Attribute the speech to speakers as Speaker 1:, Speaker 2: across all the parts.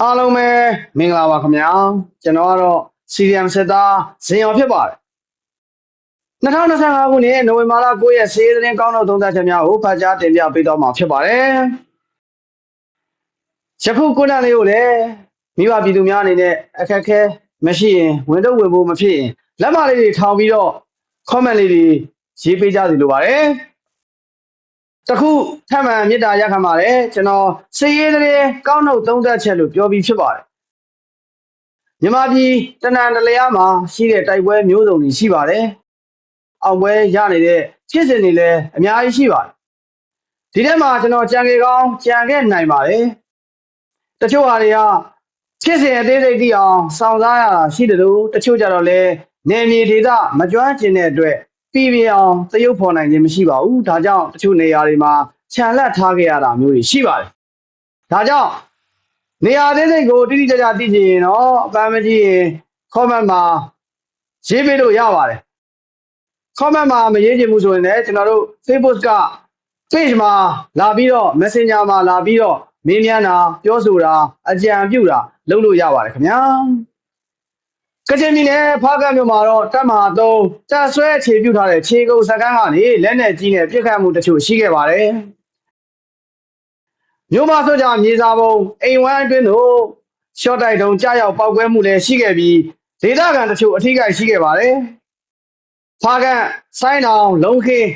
Speaker 1: အားလုံးပဲမင်္ဂလာပါခင်ဗျာကျွန်တော်ကတော့ CDM စစ်သားဇင်ရော်ဖြစ်ပါတယ်2025ခုနှစ်နိုဝင်ဘာလ9ရက်စေးသတင်းကောင်းတော့သုံးသပ်ချက်များကိုဖတ်ကြားတင်ပြပေးတော့မှာဖြစ်ပါတယ်ယခုခုနလေးကိုလည်းမိဘပြည်သူများအနေနဲ့အခက်အခဲမရှိရင်ဝင်တော့ဝင်ဖို့မဖြစ်ရင်လက်မလေးတွေထောင်ပြီးတော့ comment လေးတွေရေးပေးကြစီလိုပါတယ် တခုထပ်မံမေတ္တာရက်ခံပါတယ်ကျွန်တော်စေးရေးသတင်းကောင်းတော့သုံးသပ်ချက်လို့ပြောပြီးဖြစ်ပါတယ်မြန်မာပြည်တနန်တလျားမှာရှိတဲ့တိုက်ပွဲမျိုးစုံတွေရှိပါတယ်။အောင်ပွဲရနေတဲ့ဖြစ်စဉ်တွေလည်းအများကြီးရှိပါတယ်။ဒီထဲမှာကျွန်တော်ကြံကေကောင်းကြံခဲ့နိုင်ပါတယ်။တချို့ဟာတွေကဖြစ်စဉ်အသေးစိတ်သိအောင်စောင့်စားရတာရှိတယ်လို့တချို့ကြတော့လည်းနေမြေဒေသမကြွမ်းကျင်တဲ့အတွက် ပြည်ပြအောင်သရုပ်ဖော်နိုင်ခြင်းမရှိပါဘူး။ဒါကြောင့်တချို့နေရာတွေမှာခြံလက်ထားခဲ့ရတာမျိုးတွေရှိပါတယ်။ဒါကြောင့်နေရာသေးစိတ်ကိုတိတိကျကျသိချင်ရင်တော့အပန်းမကြည့်ရင် comment မှာရေးပေးလို့ရပါတယ် comment မှာမရေးချင်ဘူးဆိုရင်လည်းကျွန်တော်တို့ Facebook က page မှာလာပြီးတော့ Messenger မှာလာပြီးတော့မေးမြန်းတာပြောဆိုတာအကြံပြုတာလုပ်လို့ရပါတယ်ခင်ဗျာ ကချင်ပြည်နယ်ဖားကတ်မြို့မှာတော့တပ်မဟာ3တပ်ဆွဲအခြေပြုထားတဲ့ခြေကုပ်စကန်းကနေလက်နက်ကြီးနဲ့ပြစ်ခတ်မှုတချို့ရှိခဲ့ပါတယ်မြို့မဆိုကြမြေစာပုံအိမ်ဝမ်းအတွင်းသို့ရှော့တိုက်တုံကြားရောက်ပောက်ကွဲမှုလည်းရှိခဲ့ပြီးဒေသခံတချို့အထိကိရှိခဲ့ပါတယ်။ဖားကန်ဆိုင်းအောင်လုံခင်း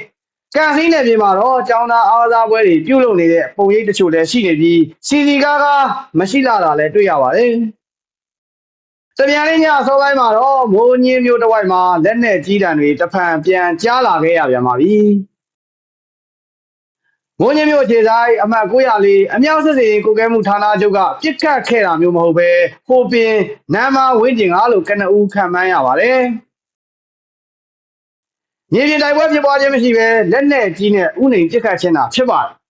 Speaker 1: ကန်စင်းနယ်ပြည်မှာတော့ကျောင်းသားအားကစားပွဲတွေပြုလုပ်နေတဲ့ပုံရိပ်တချို့လည်းရှိနေပြီးစီစီကားကားမရှိလာတာလည်းတွေ့ရပါတယ်။ တပြန်လေးညအစောပိုင်းမှာတော့မိုးညင်းမျိုးတစ်ဝိုက်မှာလက်နက်ကြီးတံတွေတဖန်ပြန်ကြားလာခဲ့ရပြန်ပါပြီ။မိုးညင်းမြို့ခြေဆိုင်အမှတ်904အမြောက်စစ်စင်ကိုကဲမှုဌာနချုပ်ကပြစ်ခတ်ခဲ့တာမျိုးမဟုတ်ပဲဟိုပင်နမ်းမဝင်းကျင်ကားလို့ကနဦးခံမှန်းရပါတယ်။မြေပြင်တိုက်ပွဲဖြစ်ပွားခြင်းမရှိပဲလက်နက်ကြီးနဲ့ဥနေပြစ်ခတ်ခြင်းတာဖြစ်ပါတယ်။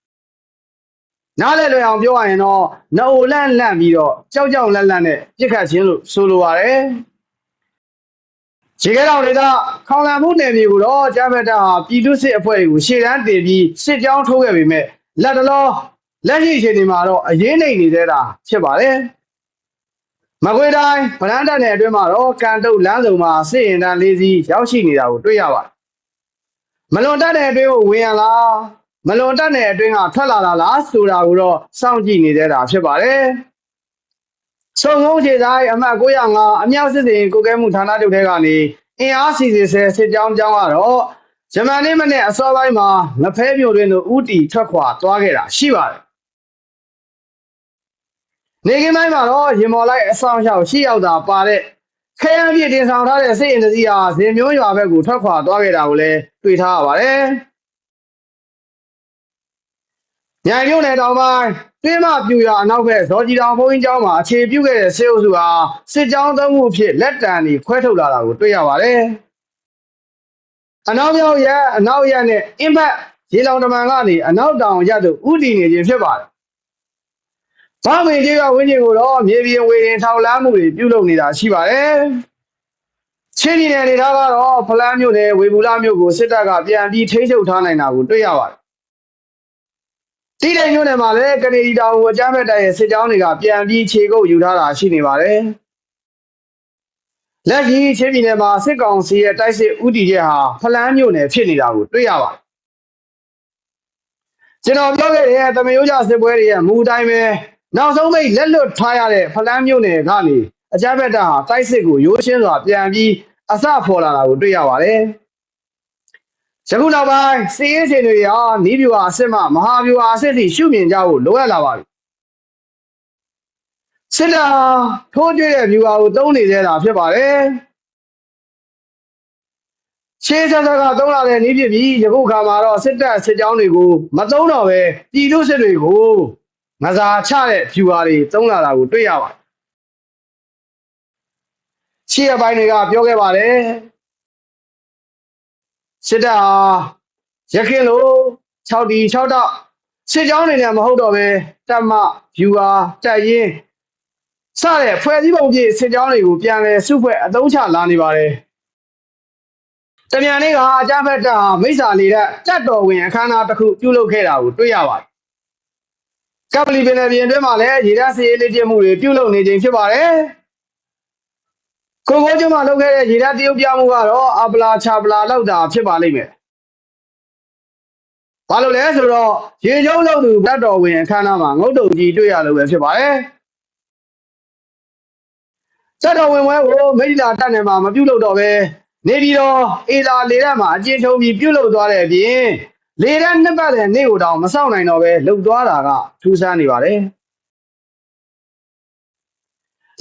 Speaker 1: နားလည်လွယ်အောင်ပြောရရင်တော့နအိုလန့်လန့်ပြီးတော့ကြောက်ကြောက်လန့်လန့်နဲ့ပြစ်ခတ်ခြင်းလို့ဆိုလိုပါတယ်။ခြေခဲတော်တွေကခေါင်လန်မှုနယ်မြေကိုတော့ကျမ်းပတ္တဟာပြည်သူစစ်အဖွဲ့တွေကိုရှေ့တန်းတင်ပြီးစစ်ကြောင်းထိုးခဲ့ပေမဲ့လက်တလောလက်ရှိအချိန်ဒီမှာတော့အရေးနေနေသေးတာဖြစ်ပါတယ်။မကွေတိုင်းဗရန်တက်နယ်အတွင်းမှာတော့ကန်တုတ်လမ်းစုံမှာစစ်ရင်တန်းလေးစီးရောက်ရှိနေတာကိုတွေ့ရပါတယ်။မလွန်တက်တဲ့အတွင်းကိုဝင်ရလား မလွန်တက်တဲ့အတွင်းကထွက်လာတာလားဆိုတာကိုတော့စောင့်ကြည့်နေသေးတာဖြစ်ပါတယ်။စုံငုံခြေဆိုင်အမှတ်905အမြောက်စစ်စင်ကိုကဲမှုဌာနချုပ်ထဲကနေအင်အားစီစီဆဲစစ်ကြောင်းကြောင်းကတော့ဂျမန်နေ့မနေ့အစောပိုင်းမှာငဖဲမြို့တွင်သို့ဥတီထွက်ခွာသွားခဲ့တာရှိပါတယ်။နေကင်းပိုင်းမှာတော့ရင်မော်လိုက်အဆောင်ရှောက်ရှိရောက်တာပါတဲ့ခဲယမ်းပြည့်တင်ဆောင်ထားတဲ့စစ်ရင်တစီဟာဇင်မျိုးရွာဘက်ကိုထွက်ခွာသွားခဲ့တာကိုလည်းတွေ့ထားရပါတယ်။ ညိုင်မြို့နယ်တောင်ပိုင်းတွင်းမပြူရအနောက်ဘက်ဇော်ကြီးတောင်ဘုန်းကြီးကျောင်းမှာအခြေပြုခဲ့တဲ့စစ်အုပ်စုဟာစစ်ကြောင်းသုံးခုဖြစ်လက်တံတွေခွဲထုတ်လာတာကိုတွေ့ရပါတယ်။အနောက်မြောက်ရက်အနောက်ရက်နဲ့အင်းဘက်ရေလောင်တမန်ကနေအနောက်တောင်ရက်သို့ဥတီနေခြင်းဖြစ်ပါတယ်။ဘာမင်းကြီးကဝင်းကျင်ကိုတော့မြေပြင်ဝေရင်ထောက်လန်းမှုတွေပြုလုပ်နေတာရှိပါတယ်။ချင်းပြည်နယ်ဒေသကတော့ဖလန်းမြို့နယ်ဝေဘူလမြို့ကိုစစ်တပ်ကပြန်ပြီးထိန်းချုပ်ထားနိုင်တာကိုတွေ့ရပါတယ် တိတိညွန့်နယ်မှာလည်းကနေဒီတောင်ကိုအကြမ်းဖက်တိုက်ရဲ့စစ်ကြောင်းတွေကပြန်ပြီးခြေကုပ်ယူထားတာရှိနေပါတယ်။လက်ရှိချင်းပြည်နယ်မှာစစ်ကောင်စီရဲ့တိုက်စစ်ဥတီချက်ဟာဖလန်းမြို့နယ်ဖြစ်နေတာကိုတွေ့ရပါတယ်။ကျွန်တော်ပြောခဲ့တဲ့သမယိုးကြစစ်ပွဲတွေရဲ့မူအတိုင်းပဲနောက်ဆုံးမိတ်လက်လွတ်ထားရတဲ့ဖလန်းမြို့နယ်ကနေအကြမ်းဖက်တပ်ဟာတိုက်စစ်ကိုရိုးရှင်းစွာပြန်ပြီးအစဖော်လာတာကိုတွေ့ရပါတယ်။ ယခုနောက်ပိုင်းစီးရေးရှင်တွေဟာနီးပြူဟာအစ်စ်မှမဟာပြူဟာအစ်စ်ထိရှုမြင်ကြဖို့လိုအပ်လာပါပြီစစ်တပ်ဟာထိုးကျွေးတဲ့ပြူဟာကိုတုံးနေသေးတာဖြစ်ပါတယ်ရှေးဆက်ဆက်ကတုံးလာတဲ့နီးပြပြီးယခုခါမှာတော့စစ်တပ်စစ်ကြောင်းတွေကိုမတုံးတော့ပဲပြည်သူစစ်တွေကိုငစားချတဲ့ပြူဟာတွေတုံးလာတာကိုတွေ့ရပါတယ်ရှေ့အပိုင်းတွေကပြောခဲ့ပါတယ် စစ်တပ်ဟာရခင်လို့6ဒီ6တော့စစ်ကြောင်းနေနဲ့မဟုတ်တော့ပဲတက်မဗျူဟာတက်ရင်စတဲ့ဖွဲ့စည်းပုံပြည့်စစ်ကြောင်းတွေကိုပြန်လဲစုဖွဲ့အသုံးချလာနေပါတယ်တမြန်လေးကအကြမ်းဖက်တပ်ဟာမိစ္ဆာနေတဲ့တက်တော်ဝင်အခမ်းအနားတစ်ခုပြုလုပ်ခဲ့တာကိုတွေ့ရပါတယ်ကပလီပင်လယ်ပြင်အတွင်းမှာလည်းရေတပ်စစ်ရေးလေ့ကျင့်မှုတွေပြုလုပ်နေခြင်းဖြစ်ပါတယ် ကိုကိုကျွန်းမှာလုပ်ခဲ့တဲ့ရေတပ်တရုတ်ပြမှုကတော့အပလာချာပလာလောက်တာဖြစ်ပါလိမ့်မယ်ဘာလို့လဲဆိုတော့ရေကျုံးလုပ်သူဗတ်တော်ဝင်အခမ်းအနားမှာငုတ်တုံကြီးတွေ့ရလို့ပဲဖြစ်ပါတယ်စက်တော်ဝင်ပွဲကိုမိထ္လာတက်နေမှာမပြုတ်လို့တော့ပဲနေပြီးတော့အေလာလေရက်မှာအကျဉ်းချုံပြီးပြုတ်လို့သွားတဲ့အပြင်လေရက်နှစ်ပတ်တဲ့နေ့ကိုတောင်မစောင့်နိုင်တော့ပဲလှုပ်သွားတာကထူးဆန်းနေပါတယ်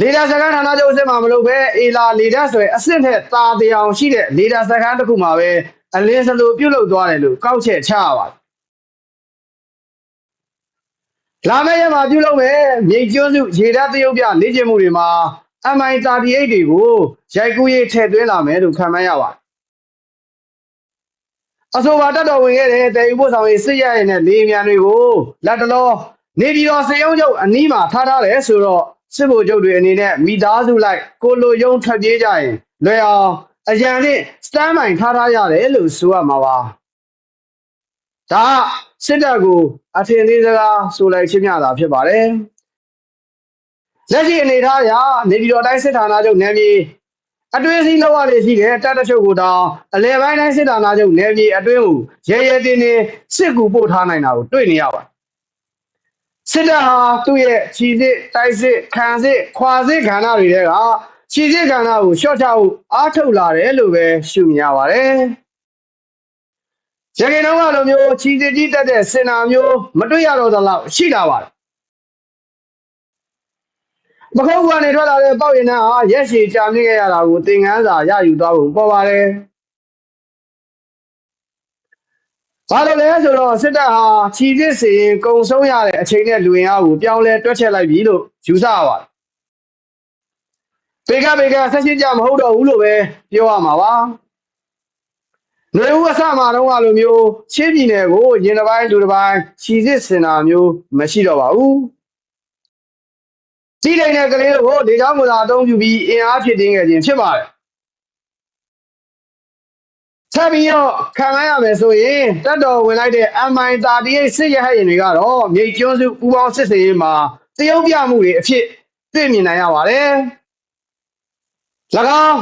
Speaker 1: လေဒါစကန်ဌာနချုပ်အစ်စ်မှာမလုပ်ပဲအေလာလေဒါဆိုရင်အစ်စ်နဲ့တာတရားရှိတဲ့လေဒါစကန်တစ်ခုမှာပဲအလင်းစလိုပြုတ်လို့သွားတယ်လို့ကောက်ချက်ချရပါတယ်လာမယ့်ရက်မှာပြုလုပ်မယ်မြိတ်ကျွန်းစုရေဓာတ်တရုတ်ပြလေ့ကျင့်မှုတွေမှာ MI38 တွေကိုရိုက်ကူးရေးထည့်သွင်းလာမယ်လို့ခန့်မှန်းရပါတယ်အဆိုပါတက်တော်ဝင်ခဲ့တဲ့တည်ယူဖို့ဆောင်ရေးစစ်ရရဲ့နဲ့လေမြန်တွေကိုလက်တလောနေပြည်တော်စေယုံချုပ်အနီးမှာထားထားတယ်ဆိုတော့ စစ်ဗိုလ်ချုပ်တွေအနေနဲ့မိသားစုလိုက်ကိုလိုယုံထွက်ပြေးကြရင်လွယ်အောင်အရန်နဲ့စတမ်းမိုင်ထားထားရတယ်လို့ဆိုရမှာပါဒါကစစ်တပ်ကိုအထင်သေးစကားဆိုလိုက်ချင်းမြတာဖြစ်ပါတယ်လက်ရှိအနေထားအရနေပြည်တော်တိုင်းစစ်ဌာနချုပ်နယ်မြေအတွင်းစည်းလောက်ရလေရှိတဲ့တပ်တချို့ကိုတောင်အလဲပိုင်းတိုင်းစစ်ဌာနချုပ်နယ်မြေအတွင်းကိုရဲရဲတင်းတင်းစစ်ကူပို့ထားနိုင်တာကိုတွေ့နေရပါတယ် စစ်တပ်ဟာသူ့ရဲ့ခြီစစ်တိုက်စစ်ခံစစ်ခွာစစ်ခန္ဓာတွေတဲကခြီစစ်ခန္ဓာကိုရှော့ချဖို့အားထုတ်လာတယ်လို့ပဲရှုမြင်ရပါတယ်ရခိုင်တော့ကလိုမျိုးခြီစစ်ကြီးတက်တဲ့စင်နာမျိုးမတွေ့ရတော့သလောက်ရှိလာပါတယ်ပခုတ်ကနေထွက်လာတဲ့ပေါ့ရင်နဲ့ဟာရက်ရှည်ကြာမြင့်ခဲ့ရတာကိုသင်ခန်းစာရယူသွားဖို့ပေါ်ပါတယ် ဘာလို့လဲဆိုတော့စစ်တပ်ဟာခြီစစ်စီရင်ကုံဆုံးရတဲ့အချိန်နဲ့လူဝင်အားကိုပြောင်းလဲတွက်ချက်လိုက်ပြီလို့ယူဆရပါတယ်ပေကပေကဆက်ရှိကြမဟုတ်တော့ဘူးလို့ပဲပြောရမှာပါ။နေဦးအစမှာတော့အလိုမျိုးချင်းပြည်နယ်ကိုရင်တစ်ပိုင်းလူတစ်ပိုင်းခြီစစ်စင်တာမျိုးမရှိတော့ပါဘူး။ကြီးတိုင်းတဲ့ကလေးတို့ကိုလေကြောင်းကသာအသုံးပြုပြီးအင်အားဖြစ်တင်းခဲ့ခြင်းဖြစ်ပါတယ်။ ဆက်ပြီးတော့ခံရရမယ်ဆိုရင်တက်တော်ဝင်လိုက်တဲ့ MI38 စစ်ရဟတ်ရင်တွေကတော့မြိတ်ကျွန်းစုပူပေါင်းစစ်စေးရေးမှာတရုတ်ပြမှုတွေအဖြစ်သိမြင်နိုင်ရပါတယ်။၎င်း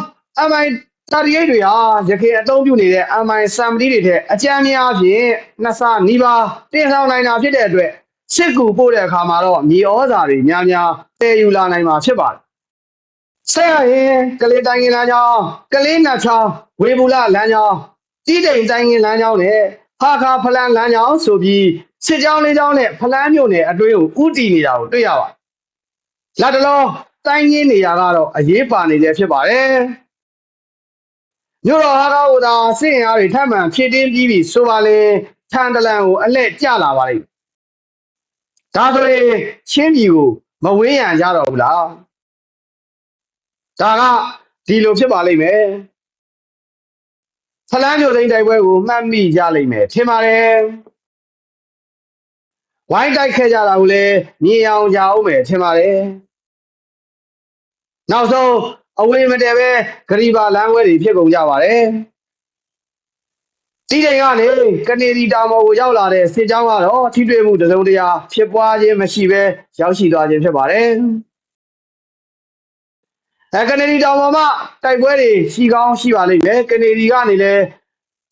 Speaker 1: MI 38တွေဟာရခိုင်အသုံးပြုနေတဲ့ MI စံပတိတွေထက်အကြမ်းများဖြင့်နှစ်ဆနီးပါးတင်ဆောင်နိုင်တာဖြစ်တဲ့အတွက်စစ်ကူပို့တဲ့အခါမှာတော့မြေဩဇာတွေများများတည်ယူလာနိုင်မှာဖြစ်ပါတယ်။ဆက်ရရင်ကလေးတိုင်းကလမ်းကြောင်းကလေးနတ်ချောင်း ဝေဘူးလလမ်းကြောင်းတိတိမ်တိုင်းကလမ်းကြောင်းနဲ့ဟာခါဖလန်လမ်းကြောင်းဆိုပြီးစစ်ကြောင်းလေးကြောင်းနဲ့ဖလန်းမြို့နယ်အတွင်းကိုဥတီနေတာကိုတွေ့ရပါတယ်။လက်တလုံးတိုင်းရင်းနေရာကတော့အရေးပါနေတယ်ဖြစ်ပါတယ်။မြို့တော်ဟာကောကိုသာစစ်ရင်အားတွေထပ်မံဖြည့်တင်းပြီးပြီဆိုပါလေထန်တလန်ကိုအလက်ကျလာပါလိမ့်။ဒါဆိုရင်ချင်းပြည်ကိုမဝေးရန်ကြတော့ဘူးလား။ဒါကဒီလိုဖြစ်ပါလိမ့်မယ်။ ဖလန်းမြို့သိမ်းတိုက်ပွဲကိုမှတ်မိကြလိမ့်မယ်ထင်ပါတယ်။ဝိုင်းတိုက်ခဲ့ကြတာကိုလည်းမြင်အောင်ကြအောင်မယ်ထင်ပါတယ်။နောက်ဆုံးအဝေးမတည့်ပဲဂရီဘာလမ်းဝဲတွေဖြစ်ကုန်ကြပါတယ်တီးတိန်ကနေကနေဒီတာမော်ကိုရောက်လာတဲ့စစ်ကြောင်းကတော့ထိတွေ့မှုတစုံတရာဖြစ်ပွားခြင်းမရှိဘဲရောက်ရှိသွားခြင်းဖြစ်ပါတယ် အဲကနေဒီတောင်ပေါ်မှာတိုက်ပွဲတွေရှိကောင်းရှိပါလိမ့်မယ်ကနေဒီကနေလည်း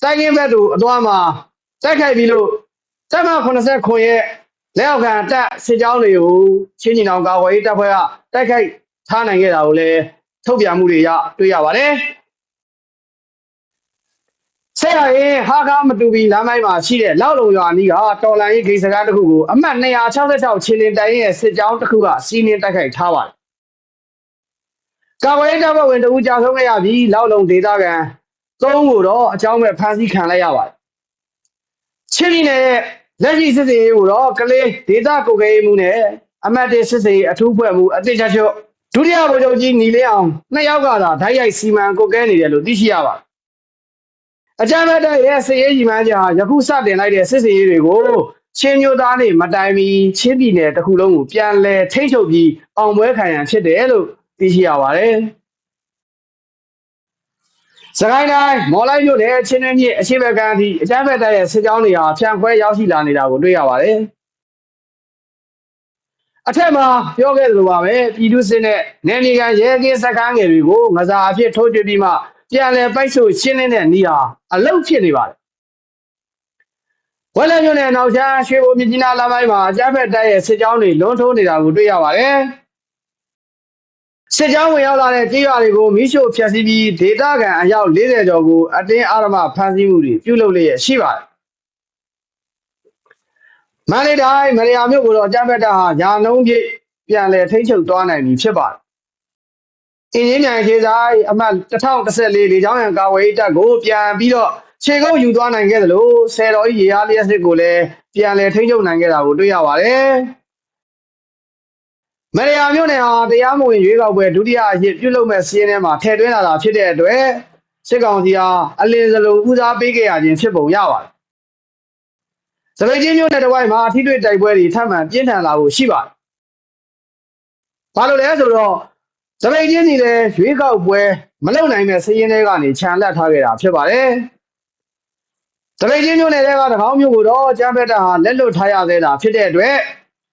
Speaker 1: တိုင်းရင်းဘက်တို့အသွားမှာတိုက်ခိုက်ပြီးလို့တပ်မ89ရဲ့လက်အောက်ခံတပ်စစ်ကြောင်းတွေကိုချင်းညီနောင်ကာဝေးတပ်ဖွဲ့ကတိုက်ခိုက်ထားနိုင်ခဲ့တာကိုလည်းထုတ်ပြန်မှုတွေရတွေ့ရပါတယ်ဆက်ရရင်ဟာကားမတူဘီလမ်းပိုင်းမှာရှိတဲ့လောက်လုံရွာနီးကတော်လန်ရေးဂိတ်စကားတစ်ခုကိုအမှတ်266ချင်းလင်းတိုင်းရဲ့စစ်ကြောင်းတစ်ခုကစီးနင်းတိုက်ခိုက်ထားပါတယ်။ ကာဝေးတပ်ဖွဲ့ဝင်တဦးကြာဆုံးခဲ့ရပြီးလောက်လုံဒေသခံသုံးကိုတော့အကြောင်းမဲ့ဖမ်းဆီးခံလိုက်ရပါတယ်။ချင်းပြည်နယ်ရဲ့လက်ရှိစစ်စင်ရေးကိုတော့ကလေးဒေသကိုကဲမှုနဲ့အမတ်တေစစ်စင်ရေးအထူးဖွဲ့မှုအတိတ်ချချွတ်ဒုတိယဗိုလ်ချုပ်ကြီးညီလေးအောင်နှစ်ယောက်ကသာဓာတ်ရိုက်စီမံကုတ်ကဲနေတယ်လို့သိရှိရပါတယ်အကြမ်းဖက်တဲ့ရဲ့စစ်ရေးကြီးမှန်းကြယခုစတင်လိုက်တဲ့စစ်စင်ရေးတွေကိုချင်းမျိုးသားနေမတိုင်မီချင်းပြည်နယ်တစ်ခုလုံးကိုပြန်လဲထိမ့်ချုပ်ပြီးအောင်ပွဲခံရန်ဖြစ်တယ်လို့ သိရှိရပါတယ်စကိုင်းတိုင်းမော်လိုက်မြို့နယ်ချင်းတွင်းမြစ်အရှိဘက်ကန်းဒီအကြမ်းဖက်တဲ့ရဲ့စစ်ကြောင်းတွေဟာဖြန့်ခွဲရောက်ရှိလာနေတာကိုတွေ့ရပါတယ်အထက်မှာပြောခဲ့သလိုပါပဲပြည်သူစစ်နဲ့နယ်မြေခံရဲကင်းစခန်းငယ်တွေကိုငစားအဖြစ်ထိုးကျွပြီးမှပြန်လည်ပိုက်ဆို့ရှင်းလင်းတဲ့နေဟာအလုတ်ဖြစ်နေပါတယ်ဝက်လက်မြို့နယ်နောက်ချမ်းရွှေဘုံမြကြီးနားလမ်းပိုင်းမှာအကြမ်းဖက်တပ်ရဲ့စစ်ကြောင်းတွေလွန်ထိုးနေတာကိုတွေ့ရပါတယ် စစ်ကြောင်းဝင်ရောက်လာတဲ့ကြေးရွာတွေကိုမိရှို့ဖျက်ဆီးပြီးဒေသခံအယောက်40ကျော်ကိုအတင်းအဓမ္မဖမ်းဆီးမှုတွေပြုလုပ်လျက်ရှိပါတယ်မန္တလေးတိုင်းမရယာမြို့ကိုတော့အကြမ်းဖက်တပ်ဟာညာနှုံးပြည့်ပြန်လည်ထိန်းချုပ်သွားနိုင်ပြီဖြစ်ပါတယ်အင်းကြီးမြိုင်ခေဆိုင်အမှတ်1014လေကြောင်းရန်ကာဝေးတပ်ကိုပြန်ပြီးတော့ခြေကုပ်ယူသွားနိုင်ခဲ့သလိုဆယ်တော်ကြီးရေအားလျက်စစ်ကိုလည်းပြန်လည်ထိန်းချုပ်နိုင်ခဲ့တာကိုတွေ့ရပါတယ် မရယာမြို့နယ်ဟာတရားမဝင်ရွေးကောက်ပွဲဒုတိယအဖြစ်ပြုလုပ်မဲ့စီးရင်ထဲမှာထည့်သွင်းလာတာဖြစ်တဲ့အတွက်စစ်ကောင်စီဟာအလင်းစလုံးဦးစားပေးခဲ့ရခြင်းဖြစ်ပုံရပါတယ်။စပိတ်ချင်းမြို့နယ်တစ်ဝိုက်မှာအထီးတွေ့တိုက်ပွဲတွေထပ်မံပြင်းထန်လာဖို့ရှိပါတယ်။ဘာလို့လဲဆိုတော့စပိတ်ချင်းစီလည်းရွေးကောက်ပွဲမလုပ်နိုင်တဲ့စီးရင်တွေကနေခြံလက်ထားခဲ့တာဖြစ်ပါတယ်။စပိတ်ချင်းမြို့နယ်ကတကောင်းမြို့ကိုတော့ကျမ်းဖက်တာဟာလက်လွတ်ထားရသေးတာဖြစ်တဲ့အတွက်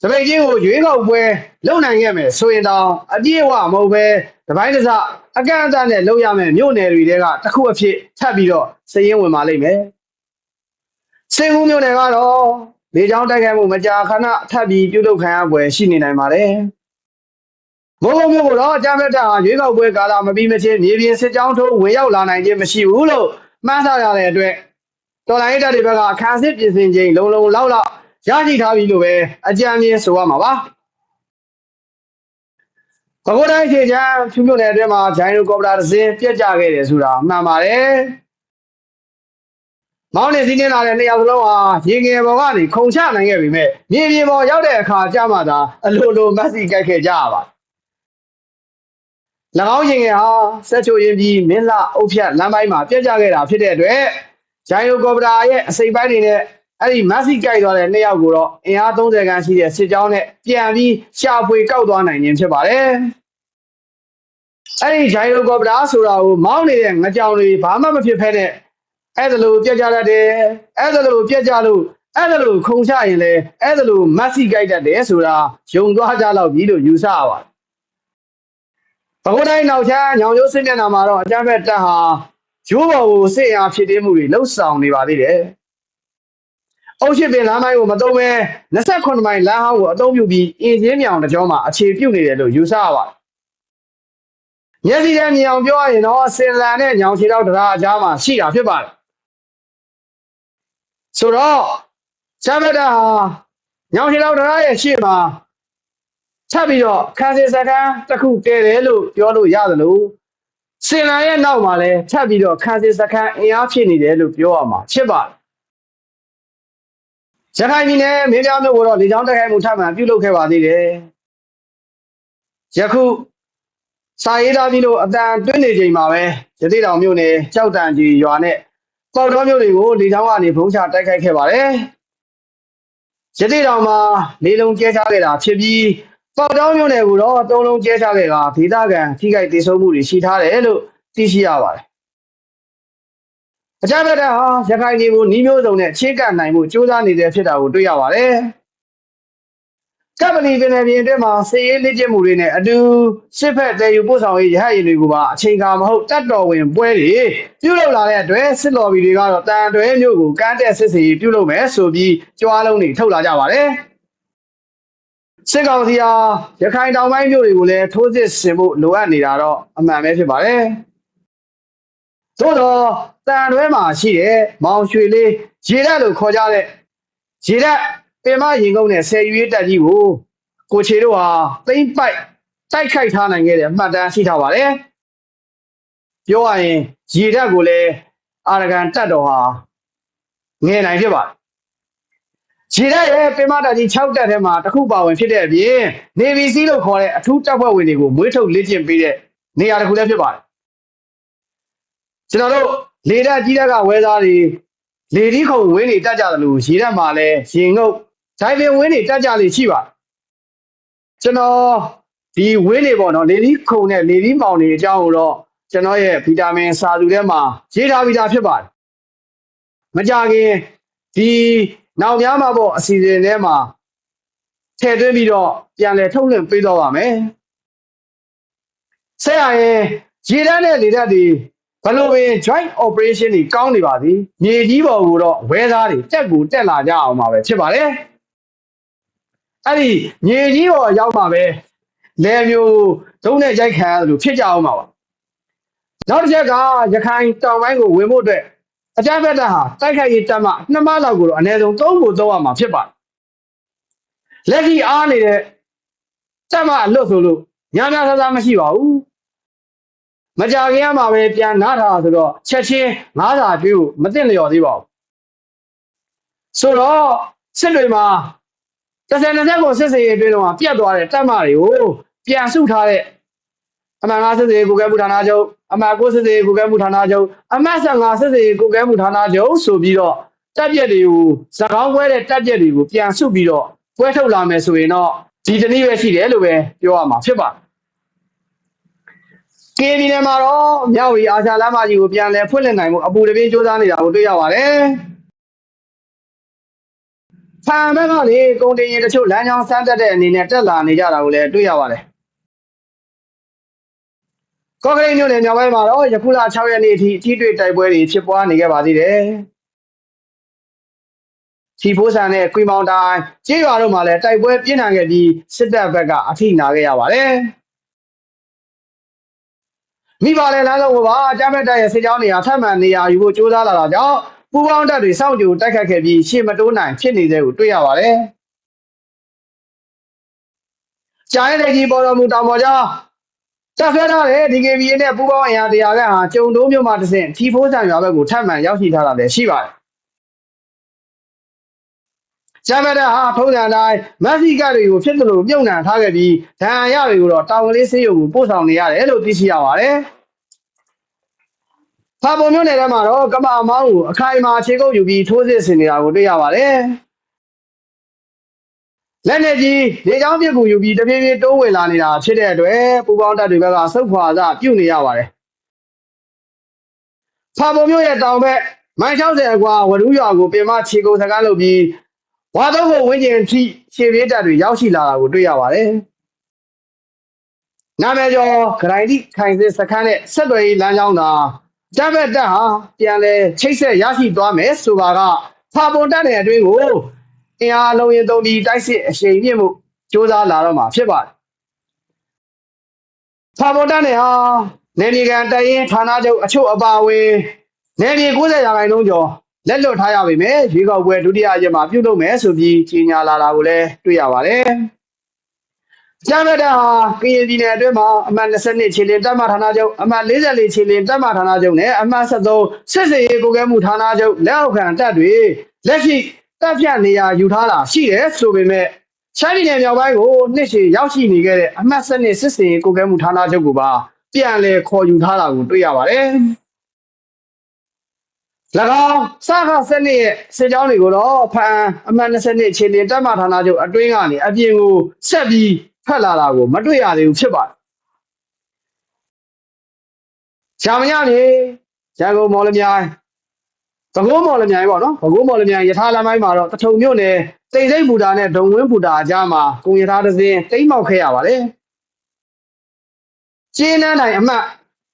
Speaker 1: စပိတ်ချင်းကိုရွေးကောက်ပွဲလုပ်နိုင်ခဲ့မယ်ဆိုရင်တော့အပြည့်အဝမဟုတ်ပဲတပိုင်းတစ်စအကန့်အသတ်နဲ့လုပ်ရမယ်မြို့နယ်တွေကတစ်ခုအဖြစ်ထပ်ပြီးတော့စည်ရင်ဝင်ပါလိမ့်မယ်စင်ကူးမြို့နယ်ကတော့လေကြောင်းတိုက်ခိုက်မှုမကြာခဏထပ်ပြီးပြုလုပ်ခံရပွဲရှိနေနိုင်ပါတယ်မိုးကုတ်မြို့ကတော့အကြမ်းဖက်တာရွေးကောက်ပွဲကာလမပြီးမချင်းမြေပြင်စစ်ကြောင်းထိုးဝင်ရောက်လာနိုင်ခြင်းမရှိဘူးလို့မှန်းဆရတဲ့အတွက်တော်လိုင်းတပ်တွေဘက်ကအခါစစ်ပြင်ဆင်ခြင်းလုံလုံလောက်လောက် ရရှိထားပြီလို့ပဲအကြံဉာဏ်ဆိုရမှာပါ။ပဲခူးတိုင်းခြေချမ်းဖြူမြို့နယ်အတွင်းမှာဂျိုင်းရိုကော်ပတာတစ်စင်းပြက်ကျခဲ့တယ်ဆိုတာမှန်ပါတယ်။မောင်းနေစီးနေလာတဲ့နှစ်ယောက်စလုံးဟာရေငယ်ပေါ်ကနေခုန်ချနိုင်ခဲ့ပြီမဲ့မြေပြင်ပေါ်ရောက်တဲ့အခါကျမှသာအလိုလိုမက်ဆီကြိုက်ခဲ့ကြရပါ၎င်းရင်ငယ်ဟာဆက်ချိုရင်ပြီးမင်းလာအုပ်ဖြတ်လမ်းပိုင်းမှာပြက်ကျခဲ့တာဖြစ်တဲ့အတွက်ဂျိုင်းရိုကော်ပတာရဲ့အစိပ်ပိုင်းတွေနဲ့ အဲ့ဒီမက်ဆီကြိုက်သွားတဲ့နှစ်ယောက်ကိုတော့အင်အား30ခန်းရှိတဲ့စစ်ကြောင်းနဲ့ပြန်ပြီးရှာဖွေကောက်သွားနိုင်ခြင်းဖြစ်ပါတယ်။အဲ့ဒီဂျိုင်ရိုကော်ပတာဆိုတာကိုမောင်းနေတဲ့ငကြောင်တွေဘာမှမဖြစ်ဖဲနဲ့အဲ့ဒါလိုပြက်ကြတတ်တယ်။အဲ့ဒါလိုပြက်ကြလို့အဲ့ဒါလိုခုံချရင်လေအဲ့ဒါလိုမက်ဆီကြိုက်တတ်တယ်ဆိုတာယုံသွားကြတော့ပြီလို့ယူဆရပါတယ်။ဘဂိုးတိုင်းနောက်ချမ်းညောင်ရိုးစစ်မျက်နှာမှာတော့အကြမ်းဖက်တပ်ဟာရိုးပေါ်ကိုစစ်အားဖြစ်တင်းမှုတွေလှုပ်ဆောင်နေပါသေးတယ်။ အုတ်ရှိပင်လမ်းမိုင်းကိုမသုံးဘဲ28မိုင်လမ်းဟောင်းကိုအသုံးပြုပြီးအင်းချင်းမြောင်တစ်ကြောမှာအခြေပြုနေတယ်လို့ယူဆရပါတယ်။မျက်စိထဲမြင်အောင်ပြောရရင်တော့စင်လန်နဲ့ညောင်ချီတော့တရားအကြားမှာရှိတာဖြစ်ပါတယ်။ဆိုတော့ချမ်းမတာဟာညောင်ချီတော့တရားရဲ့ရှေ့မှာချက်ပြီးတော့ခန်းစီစကန်တစ်ခုတည်တယ်လို့ပြောလို့ရတယ်လို့စင်လန်ရဲ့နောက်မှာလည်းချက်ပြီးတော့ခန်းစီစကန်အင်အားဖြစ်နေတယ်လို့ပြောရမှာဖြစ်ပါတယ် ရခိုင်ပြည်နယ်မင်းပြားမြို့ကိုတော့လေကြောင်းတိုက်ခိုက်မှုထပ်မံပြုလုပ်ခဲ့ပါသေးတယ်။ယခုစာရေးသားပြီးလို့အတန်တွင်းနေချိန်မှာပဲရသေးတောင်မြို့နယ်ကြောက်တန်ကြီးရွာနဲ့ပေါတော်မြို့တွေကိုလေကြောင်းကနေဘုံချတိုက်ခိုက်ခဲ့ပါတယ်။ရသေးတောင်မှာလေလုံးကျဲချခဲ့တာဖြစ်ပြီးပေါတော်မြို့နယ်ကိုတော့သုံးလုံးကျဲချခဲ့တာဒေသခံထိခိုက်ဒေဆုံးမှုတွေရှိထားတယ်လို့သိရှိရပါတယ် အကြမ်းဖက်တဲ့ဟာရခိုင်ပြည်ကိုနှီးမျိုးစုံနဲ့ချင်းကပ်နိုင်မှုစူးစမ်းနေတဲ့ဖြစ်တာကိုတွေ့ရပါတယ်။ကပ္ပလီပင်နယ်ပြည်အတွင်းမှာစစ်ရေးလက်ကျင့်မှုတွေနဲ့အတူစစ်ဖက်တည်ယူပို့ဆောင်ရေးရဟတ်ရင်တွေကိုပါအချိန်ကာမဟုတ်တတ်တော်ဝင်ပွဲတွေပြုလုပ်လာတဲ့အတွက်စစ်လော်ဘီတွေကတော့တန်တွဲမျိုးကိုကမ်းတက်စစ်စီပြုလုပ်မယ်ဆိုပြီးကြွားလုံးတွေထုတ်လာကြပါတယ်။စစ်ကောင်စီဟာရခိုင်တောင်ပိုင်းမြို့တွေကိုလည်းထိုးစစ်ဆင်ဖို့လိုအပ်နေတာတော့အမှန်ပဲဖြစ်ပါတယ်။သို့တော့ တန်တွဲမှာရှိတဲ့မောင်ရွှေလေးရေတက်လို့ခေါ်ကြတဲ့ရေတက်ပင်မရင်ကုန်းနဲ့ဆယ်ယူရေးတက်ကြီးကိုကိုချေတို့ဟာသိမ့်ပိုက်တိုက်ခိုက်ထားနိုင်ခဲ့တဲ့အမှတ်တမ်းရှိထားပါတယ်ပြောရရင်ရေတက်ကိုလည်းအာရကန်တက်တော်ဟာငယ်နိုင်ဖြစ်ပါတယ်ခြေရက်ရဲ့ပင်မတာကြီး6တက်ထဲမှာတစ်ခုပါဝင်ဖြစ်တဲ့အပြင် Navy Seal လို့ခေါ်တဲ့အထူးတပ်ဖွဲ့ဝင်တွေကိုမွေးထုတ်လေ့ကျင့်ပေးတဲ့နေရာတစ်ခုလည်းဖြစ်ပါတယ်ကျွန်တော်တို့ လေတက်ကြီးတက်ကဝဲသားတွေလေဒီခုံဝင်းတွေတက်ကြတယ်လို့ရေတက်မှာလဲရင်ငုတ်ဇိုင်ပင်ဝင်းတွေတက်ကြလေရှိပါကျွန်တော်ဒီဝင်းတွေပေါ့နော်လေဒီခုံနဲ့လေဒီမောင်တွေအကြောင်းကိုတော့ကျွန်တော်ရဲ့ဗီတာမင်စာသူထဲမှာရေးထားပြီးသားဖြစ်ပါတယ်မကြခင်ဒီနောက်များမှာပေါ့အစီအစဉ်ထဲမှာထည့်သွင်းပြီးတော့ပြန်လည်ထုတ်လွှင့်ပေးတော့ပါမယ်ဆက်ရရင်ရေတန်းတဲ့လေတပ်တွေ ဘလို့ပင် joint operation တွေကောင်းနေပါသည်မြေကြီးပေါ်ကိုတော့ဝဲသားတွေတက်ကူတက်လာကြအောင်ပါပဲဖြစ်ပါတယ်အဲ့ဒီမြေကြီးပေါ်ရောက်မှာပဲလေမျိုးဒုံးနဲ့ရိုက်ခံရလို့ဖြစ်ကြအောင်ပါပါနောက်တစ်ချက်ကရခိုင်တောင်ပိုင်းကိုဝင်ဖို့အတွက်အကြမ်းဖက်တပ်ဟာတိုက်ခိုက်ရေးတပ်မှနှစ်မလောက်ကိုတော့အနည်းဆုံးသုံးဖို့သုံးရမှာဖြစ်ပါတယ်လက်ရှိအားနေတဲ့တပ်မအလွတ်ဆိုလို့ညာများဆဆမရှိပါဘူး မကြခင်ကမှပဲပြန်နားထားဆိုတော့ချက်ချင်းငါးစာပြေးကိုမသိလျော်သေးပါဘူးဆိုတော့စစ်တွေမှာတစ်ဆယ်နှစ်ဆက်ကိုစစ်စေးရေးအတွင်းတော့ပြတ်သွားတဲ့တပ်မတွေကိုပြန်စုထားတဲ့အမှန်၅စစ်စေးကိုကဲမှုဌာနချုပ်အမှန်၉စစ်စေးကိုကဲမှုဌာနချုပ်အမှတ်15စစ်စေးကိုကဲမှုဌာနချုပ်ဆိုပြီးတော့တပ်ပြက်တွေကိုစကောင်းပွဲတဲ့တပ်ပြက်တွေကိုပြန်စုပြီးတော့ပွဲထုတ်လာမယ်ဆိုရင်တော့ဒီတနည်းပဲရှိတယ်လို့ပဲပြောရမှာဖြစ်ပါတယ် ကင်းပြည်နယ်မှာတော့မြောက်ဝီအာရှလမ်းမကြီးကိုပြန်လဲဖွင့်လှစ်နိုင်မှုအပူတပြင်းစ조사နေတာကိုတွေ့ရပါတယ်။ဖန်ဘက်ကနေကုန်တင်ရင်တချို့လမ်းကြောင်းဆန်းတက်တဲ့အနေနဲ့တက်လာနေကြတာကိုလည်းတွေ့ရပါတယ်။ကော့ကရိတ်မြို့နယ်မြောက်ပိုင်းမှာတော့ယခုလ6ရက်နေ့အထိအထီးတွေ့တိုက်ပွဲတွေဖြစ်ပွားနေခဲ့ပါသေးတယ်။ချီဖိုးဆန်နဲ့ကွီမောင်တိုင်းကျေးရွာတို့မှာလည်းတိုက်ပွဲပြင်းထန်ခဲ့ပြီးစစ်တပ်ဘက်ကအထိနာခဲ့ရပါတယ်။ မိဘလည်းလမ်းဆုံးကိုပါအကြမ်းဖက်တပ်ရဲ့စစ်ကြောင်းနေရာထပ်မံနေရာယူဖို့ကြိုးစားလာတာကြောင့်ပူးပေါင်းတပ်တွေစောင့်ကြိုတိုက်ခတ်ခဲ့ပြီးရှေ့မတိုးနိုင်ဖြစ်နေတဲ့ကိုတွေ့ရပါတယ်။ကြာရင်လည်းကြီးပေါ်တော်မူတောင်ပေါ်ကြောင်းတပ်ဆွဲထားတဲ့ DKB နဲ့ပူးပေါင်းအင်အားတရားကဟာကျုံတိုးမြို့မှာတဆင့်ထီဖိုးဆန်ရွာဘက်ကိုထပ်မံရောက်ရှိထားတာလည်းရှိပါတယ်။ ကျမ်းမဒဟာထုံးစံတိုင်းမက်ဆီကတွေကိုဖြစ်သလိုမြုံနှံထားခဲ့ပြီးဒဏ်ရာရတွေကိုတော့တောင်ကလေးဆေးရုံကိုပို့ဆောင်နေရတယ်လို့သိရှိရပါတယ်။ဖာပုံမျိုးနယ်ထဲမှာတော့ကမ္ဘာမောင်းကိုအခိုင်အမာခြေကုပ်ယူပြီးထိုးစစ်ဆင်နေတာကိုတွေ့ရပါတယ်။လက်နေကြီးလေချောင်းပြစ်ကူယူပြီးတပြေးပြေးတိုးဝင်လာနေတာဖြစ်တဲ့အတွက်ပူပေါင်းတပ်တွေဘက်ကစုခွာစပြုတ်နေရပါတယ်။ဖာပုံမျိုးရဲ့တောင်ဘက်မိုင်60အကွာဝရူးရွာကိုပင်မခြေကုပ်စကားလုပ်ပြီး ဝါတော့ကိုဝင်းကျင်ထိခြေပြေးတပ်တွေရောက်ရှိလာတာကိုတွေ့ရပါတယ်။နာမည်ကျော်ဂရိုင်တိခိုင်စစ်စခန်းနဲ့ဆက်သွယ်ရေးလမ်းကြောင်းသာတပ်ဘက်တပ်ဟာပြန်လဲချိတ်ဆက်ရရှိသွားမယ်ဆိုပါကဖာပွန်တပ်နယ်အတွင်းကိုအင်အားလုံးရင်သုံးပြီးတိုက်စစ်အရှိန်မြင့်မှုစ조사လာတော့မှာဖြစ်ပါတယ်ဖာပွန်တပ်နယ်ဟာနယ်မြေကန်တရင်ဌာနချုပ်အချို့အပါအဝင်နယ်မြေ90ရာခိုင်နှုန်းကျော် လက်လွတ်ထားရပါမယ်ရွေးကောက်ပွဲဒုတိယရက်မှာပြုလုပ်မယ်ဆိုပြီးကြီးညာလာတာကိုလည်းတွေ့ရပါတယ်ကျမ်းမတာဟာကရင်ပြည်နယ်အတွင်းမှာအမှတ်22ခြေလင်းတပ်မဌာနချုပ်အမှတ်44ခြေလင်းတပ်မဌာနချုပ်နဲ့အမှတ်73စစ်စေရေးကိုကဲမှုဌာနချုပ်လက်အောက်ခံတပ်တွေလက်ရှိတပ်ဖြတ်နေရာယူထားတာရှိတယ်ဆိုပေမဲ့ချမ်းပြည်နယ်မြောက်ပိုင်းကိုနှစ်ရှည်ရောက်ရှိနေခဲ့တဲ့အမှတ်7စစ်စေရေးကိုကဲမှုဌာနချုပ်ကိုပါပြန်လည်ခေါ်ယူထားတာကိုတွေ့ရပါတယ်၎ င်းစခစနစ်ရဲ့စစ်ကြောင်းတွေကိုတော့ဖန်အမှန်20ခြေလင်းတပ်မဌာနချုပ်အတွင်းကနေအပြင်ကိုဆက်ပြီးဖက်လာတာကို မတွေ့ရသေးဘူးဖြစ်ပါတယ်။ရှာမရနေရန်ကုန်မော်လမြိုင်သကိုးမော်လမြိုင်ပေါ့နော်သကိုးမော်လမြိုင်ယထာလမ်းပိုင်းမှာတော့တထုံမြို့နယ်တိတ်စိတ်ဘူတာနဲ့ဒုံဝင်းဘူတာအကြားမှာကုံယထာတစ်စင်းတိမ့်မောက်ခဲ့ရပါတယ်။ကျင်းနှန်းတိုင်းအမှတ်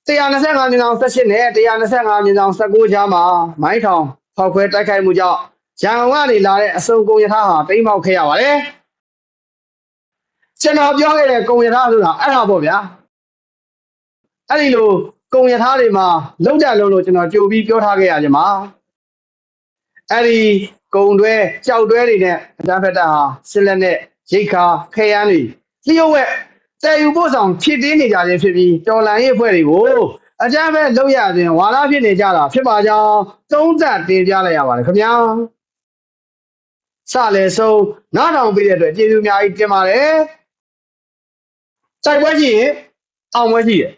Speaker 1: 125မြင်းဆောင်18နဲ့125မြင်းဆောင်19ကြားမှာမိုင်းထောင်ဖောက်ခွဲတိုက်ခိုက်မှုကြောင့်ရန်ကုန်ကနေလာတဲ့အစုံကုံယထာဟာတိမ့်မောက်ခဲ့ရပါတယ်။ကျွန်တော်ပြောခဲ့တဲ့ကုံရထားဆိုတာအဲ့ဒါပေါ့ဗျာအဲ့ဒီလိုကုံရထားတွေမှာလုံးကြလုံးလို့ကျွန်တော်ကြိုပြီးပြောထားခဲ့ရကြမှာအဲ့ဒီကုံတွဲကြောက်တွဲတွေနဲ့အတန်းဖက်တာဟာစစ်လက်နဲ့ရိတ်ခါခဲရန်တွေလျှို့ဝက် တဲယူဖို့ဆောင်ဖြစ်တင်းနေကြခြင်းဖြစ်ပြီးတော်လန်ရေးအဖွဲ့တွေကိုအကြမ်းပဲလောက်ရခြင်းဝါလာဖြစ်နေကြတာဖြစ်ပါကြောင်းသုံးသပ်တင်ပြလိုက်ရပါတယ်ခင်ဗျာစလဲဆုံးနားထောင်ပေးတဲ့အတွက်ကျေးဇူးအများကြီးတင်ပါတယ်တိုက်ပွဲရှိရင်အောင်ပွဲရှိတယ်